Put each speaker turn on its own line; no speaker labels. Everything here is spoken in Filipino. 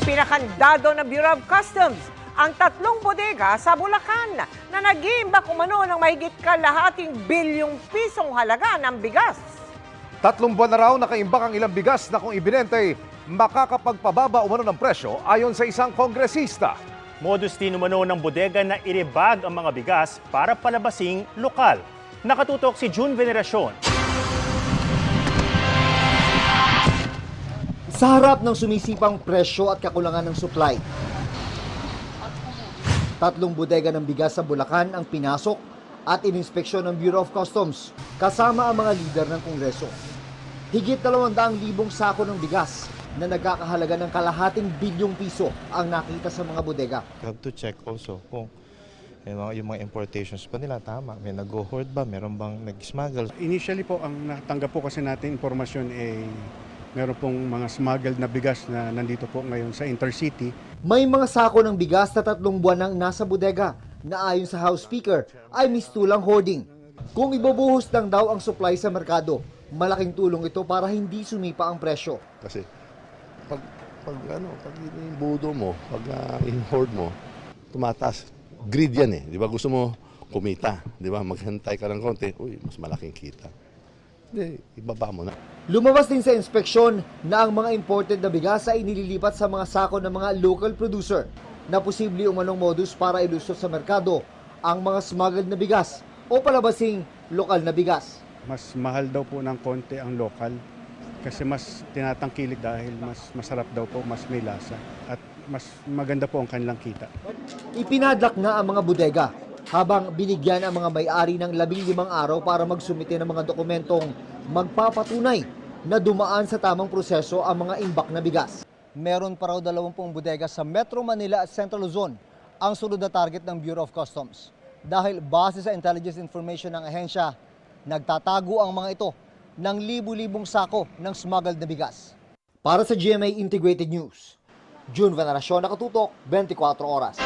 Ipinakandado ng Bureau of Customs ang tatlong bodega sa Bulacan na nag-iimbak umano ng mahigit kalahating bilyong pisong halaga ng bigas.
Tatlong buwan na raw nakaimbak ang ilang bigas na kung ibinente, makakapagpababa umano ng presyo ayon sa isang kongresista.
Modus din umano ng bodega na iribag ang mga bigas para palabasing lokal. Nakatutok si June Veneracion.
Sa harap ng sumisipang presyo at kakulangan ng supply, tatlong bodega ng bigas sa Bulacan ang pinasok at ininspeksyon ng Bureau of Customs kasama ang mga lider ng Kongreso. Higit 200,000 sako ng bigas na nagkakahalaga ng kalahating bilyong piso ang nakita sa mga bodega.
You have to check also kung yung mga, yung mga importations pa nila tama. May nag-hoard ba? Meron bang nag-smuggle?
Initially po, ang natanggap po kasi natin informasyon ay meron pong mga smuggled na bigas na nandito po ngayon sa intercity.
May mga sako ng bigas na tatlong buwan nang nasa bodega na ayon sa House Speaker ay mistulang hoarding. Kung ibubuhos lang daw ang supply sa merkado, malaking tulong ito para hindi sumipa ang presyo.
Kasi pag pag ano, pag yung budo mo, pag uh, in-hoard mo, tumataas. Greed yan eh. Di ba? Gusto mo kumita. Di ba? Maghantay ka ng konti. Uy, mas malaking kita. Hindi, ibaba mo na.
Lumabas din sa inspeksyon na ang mga imported na bigas ay inililipat sa mga sako ng mga local producer na posible umanong modus para ilusot sa merkado ang mga smuggled na bigas o palabasing lokal na bigas.
Mas mahal daw po ng konti ang local kasi mas tinatangkilik dahil mas masarap daw po, mas may lasa at mas maganda po ang kanilang kita.
Ipinadlak na ang mga bodega habang binigyan ang mga may-ari ng labing limang araw para magsumite ng mga dokumentong magpapatunay na dumaan sa tamang proseso ang mga imbak na bigas. Meron pa raw 20 bodega sa Metro Manila at Central Luzon ang sunod na target ng Bureau of Customs. Dahil base sa intelligence information ng ahensya, nagtatago ang mga ito ng libu-libong sako ng smuggled na bigas. Para sa GMA Integrated News, June Veneracion nakatutok 24 oras.